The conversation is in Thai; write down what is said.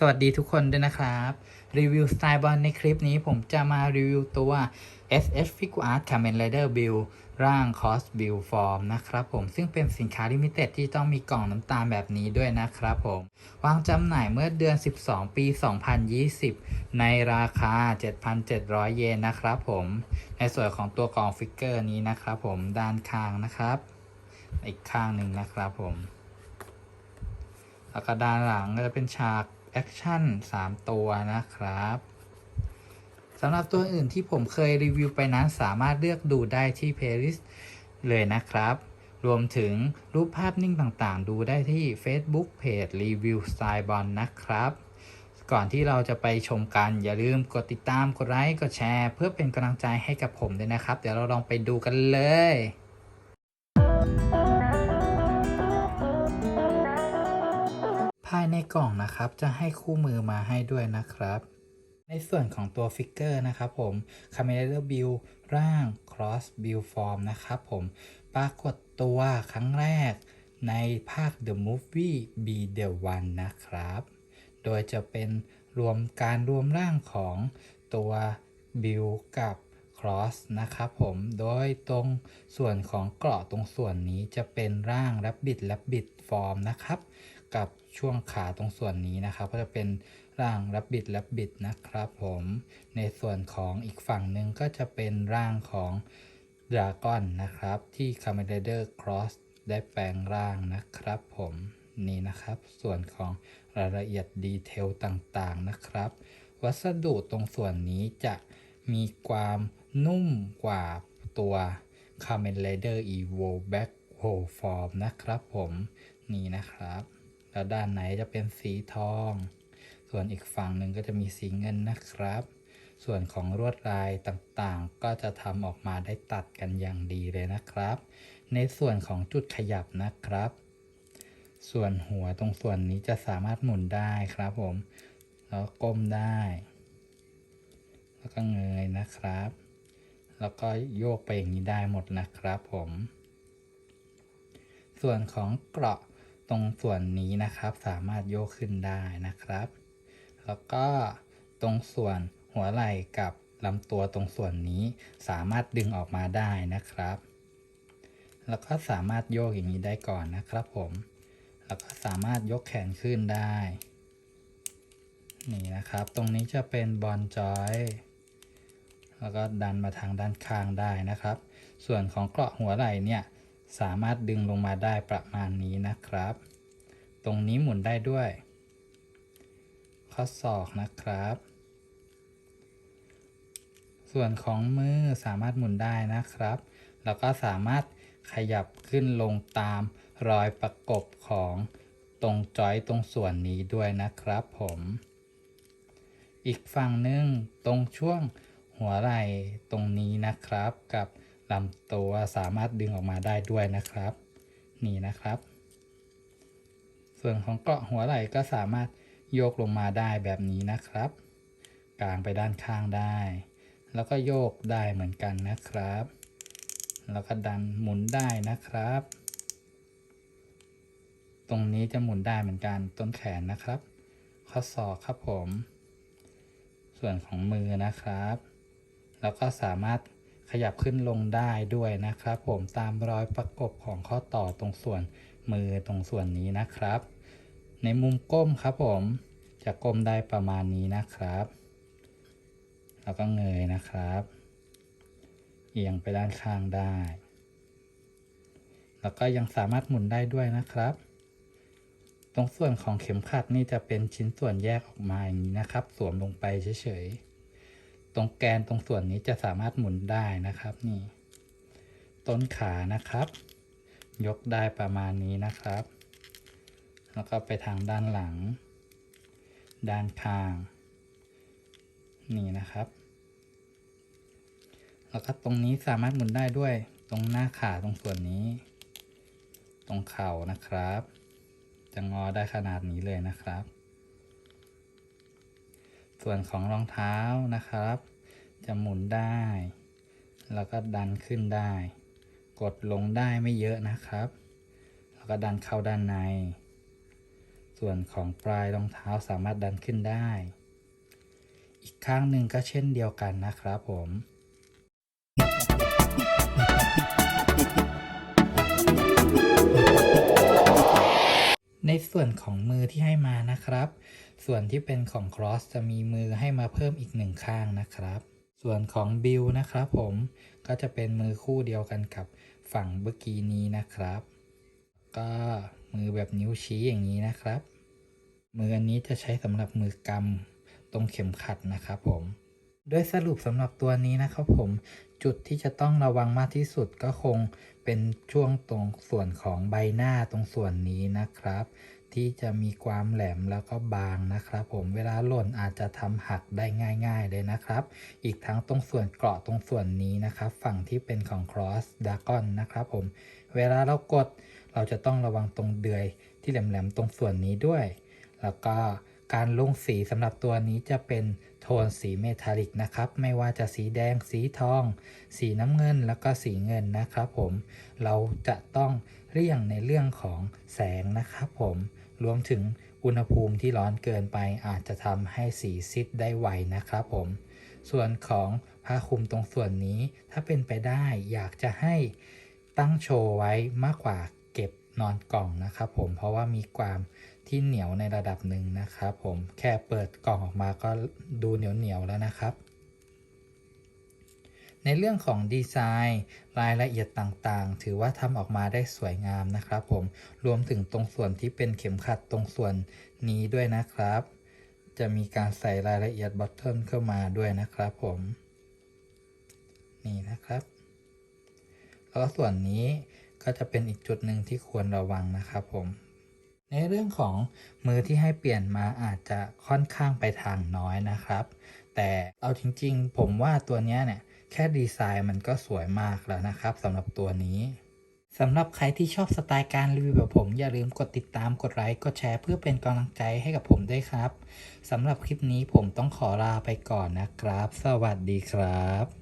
สวัสดีทุกคนด้วยนะครับ รีวิวสไตล์บอลในคลิปนี้ผมจะมารีวิวตัว SS Figure Art Kamen Rider Build ร่าง Cross Build Form นะครับผมซึ่งเป็นสินค้าลิมิเต็ดที่ต้องมีกล่องน้ำตาลแบบนี้ด้วยนะครับผม วางจำหน่ายเมื่อเดือน 12 ปี 2020 ในราคา 7,700 เยนนะครับผม ในส่วนของตัวกล่องฟิกเกอร์นี้นะครับผมด้านข้างนะครับ อีกข้างหนึ่งนะครับผมแล้วก็ด้านหลังก็จะเป็นฉาก แอคชั่น3 ตัวนะครับสำหรับตัวอื่นที่ผมเคยรีวิวไปนั้นสามารถเลือกดูได้ที่เพลย์ลิสต์เลยนะครับ รวมถึงรูปภาพนิ่งต่างๆ ดูได้ที่ Facebook Page Review Style b o n นะครับ ก่อนที่เราจะไปชมกัน อย่าลืมกดติดตาม กดไลค์ กดแชร์ เพื่อเป็นกำลังใจให้กับผมด้วยนะครับ เดี๋ยวเราลองไปดูกันเลย ภายในกล่องนะครับจะให้คู่มือมาให้ด้วยนะครับ ในส่วนของตัวฟิกเกอร์นะครับผม c a m e r a Build ร่าง Cross Build Form นะครับผม ปรากฏตัวครั้งแรกในภาค The Movie Be The One นะครับ โดยจะเป็นรวมการรวมร่างของตัว Build กับ Cross นะครับผม โดยตรงส่วนของเกราะตรงส่วนนี้จะเป็นร่าง Rabbit Rabbit Form นะครับ กับช่วงขาตรงส่วนนี้นะครับ ก็จะเป็นร่าง Rabbit Rabbit นะครับผมในส่วนของอีกฝั่งหนึ่งก็จะเป็นร่างของ Dragon นนะครับ ที่ Kamen Rider Cross ได้แปลงร่างนะครับผมนี่นะครับ ส่วนของรายละเอียดดีเทลต่างๆนะครับ วัสดุตรงส่วนนี้จะมีความนุ่มกว่าตัว Kamen Rider Evo Black Hole Form นะครับผม นี่นะครับ แล้วด้านไหนจะเป็นสีทอง ส่วนอีกฝั่งหนึ่งก็จะมีสีเงินนะครับ ส่วนของลวดลายต่างๆ ก็จะทำออกมาได้ตัดกันอย่างดีเลยนะครับ ในส่วนของจุดขยับนะครับ ส่วนหัวตรงส่วนนี้จะสามารถหมุนได้ครับผม แล้วก้มได้ แล้วก็เงยนะครับ แล้วก็โยกไปอย่างนี้ได้หมดนะครับผม ส่วนของเกราะ ตรงส่วนนี้นะครับสามารถโยกขึ้นได้นะครับ แล้วก็ตรงส่วนหัวไหล่กับลำตัวตรงส่วนนี้สามารถดึงออกมาได้นะครับ แล้วก็สามารถโยกอย่างนี้ได้ก่อนนะครับผม แล้วก็สามารถยกแขนขึ้นได้ นี่นะครับ ตรงนี้จะเป็นบอลจอย แล้วก็ดันมาทางด้านข้างได้นะครับ ส่วนของเกราะหัวไหล่เนี่ย สามารถดึงลงมาได้ประมาณนี้นะครับ ตรงนี้หมุนได้ด้วย ข้อศอกนะครับ ส่วนของมือสามารถหมุนได้นะครับ แล้วก็สามารถขยับขึ้นลงตามรอยประกบของตรงจอยตรงส่วนนี้ด้วยนะครับผม อีกฝั่งหนึ่งตรงช่วงหัวไหล่ตรงนี้นะครับกับ ลำตัวสามารถดึงออกมาได้ด้วยนะครับ นี่นะครับ ส่วนของเกาะหัวไหล่ก็สามารถโยกลงมาได้แบบนี้นะครับกางไปด้านข้างได้ แล้วก็โยกได้เหมือนกันนะครับ แล้วก็ดันหมุนได้นะครับ ตรงนี้จะหมุนได้เหมือนกันต้นแขนนะครับ ข้อศอกครับผม ส่วนของมือนะครับ แล้วก็สามารถ ขยับขึ้นลงได้ด้วยนะครับ ผมตามรอยประกบของข้อต่อตรงส่วนมือตรงส่วนนี้นะครับ ในมุมก้มครับผมจะก้มได้ประมาณนี้นะครับ แล้วก็เงยนะครับ เอียงไปด้านข้างได้ แล้วก็ยังสามารถหมุนได้ด้วยนะครับ ตรงส่วนของเข็มขัดนี่จะเป็นชิ้นส่วนแยกออกมาอย่างนี้นะครับ สวมลงไปเฉยๆ ตรงแกนตรงส่วนนี้จะสามารถหมุนได้นะครับนี่ ต้นขานะครับ ยกได้ประมาณนี้นะครับ แล้วก็ไปทางด้านหลัง ด้านข้าง นี่นะครับ แล้วก็ตรงนี้สามารถหมุนได้ด้วยตรงหน้าขาตรงส่วนนี้ ตรงเข่านะครับ จะงอได้ขนาดนี้เลยนะครับ ส่วนของรองเท้านะครับ จะหมุนได้ แล้วก็ดันขึ้นได้ กดลงได้ไม่เยอะนะครับ แล้วก็ดันเข้าด้านใน ส่วนของปลายรองเท้าสามารถดันขึ้นได้ อีกข้างหนึ่งก็เช่นเดียวกันนะครับผมในส่วนของมือที่ให้มานะครับ ส่วนที่เป็นของ cross จะมีมือให้มาเพิ่มอีกหนึ่งข้างนะครับ ส่วนของ bill นะครับผมก็จะเป็นมือคู่เดียวกันกับฝั่งเมื่อกี้นี้นะครับ ก็มือแบบนิ้วชี้อย่างนี้นะครับ มืออันนี้จะใช้สำหรับมือกำตรงเข็มขัดนะครับผมโดยสรุปสำหรับตัวนี้นะครับผมจุดที่จะต้องระวังมากที่สุดก็คงเป็นช่วงตรงส่วนของใบหน้าตรงส่วนนี้นะครับ ที่จะมีความแหลมแล้วก็บางนะครับ ผมเวลาหล่นอาจจะทำหักได้ง่าย ๆ เลยนะครับ อีกทั้งตรงส่วนเกราะตรงส่วนนี้นะครับ ฝั่งที่เป็นของ cross d a g o n นะครับ ผมเวลาเรากดเราจะต้องระวังตรงเดือยที่แหลมๆตรงส่วนนี้ด้วย แล้วก็การลงสีสำหรับตัวนี้จะเป็นโทนสีเมทัลลิกนะครับ ไม่ว่าจะสีแดง สีทอง สีน้ำเงินแล้วก็สีเงินนะครับ ผมเราจะต้อง เลี่ยงในเรื่องของแสงนะครับผมรวมถึงอุณหภูมิที่ร้อนเกินไปอาจจะทำให้สีซิดได้ไวนะครับผมส่วนของผ้าคลุมตรงส่วนนี้ถ้าเป็นไปได้อยากจะให้ตั้งโชว์ไว้มากกว่าเก็บนอนกล่องนะครับผมเพราะว่ามีความที่เหนียวในระดับหนึ่งนะครับผมแค่เปิดกล่องออกมาก็ดูเหนียวๆแล้วนะครับ ในเรื่องของดีไซน์รายละเอียดต่างๆ ถือว่าทำออกมาได้สวยงามนะครับผมรวมถึงตรงส่วนที่เป็นเข็มขัดตรงส่วนนี้ด้วยนะครับ จะมีการใส่รายละเอียดบอทเทิลเข้ามาด้วยนะครับผมนี่นะครับ แล้วส่วนนี้ก็จะเป็นอีกจุดหนึ่งที่ควรระวังนะครับผม ในเรื่องของมือที่ให้เปลี่ยนมาอาจจะค่อนข้างไปทางน้อยนะครับ แต่เอาจริงๆ ผมว่าตัวนี้เนี่ย แค่ดีไซน์มันก็สวยมากแล้วนะครับสำหรับตัวนี้สำหรับใครที่ชอบสไตล์การรีวิวแบบผม อย่าลืมกดติดตามกดไลค์กดแชร์เพื่อเป็นกำลังใจให้กับผมด้วยครับสำหรับคลิปนี้ผมต้องขอลาไปก่อนนะครับ สวัสดีครับ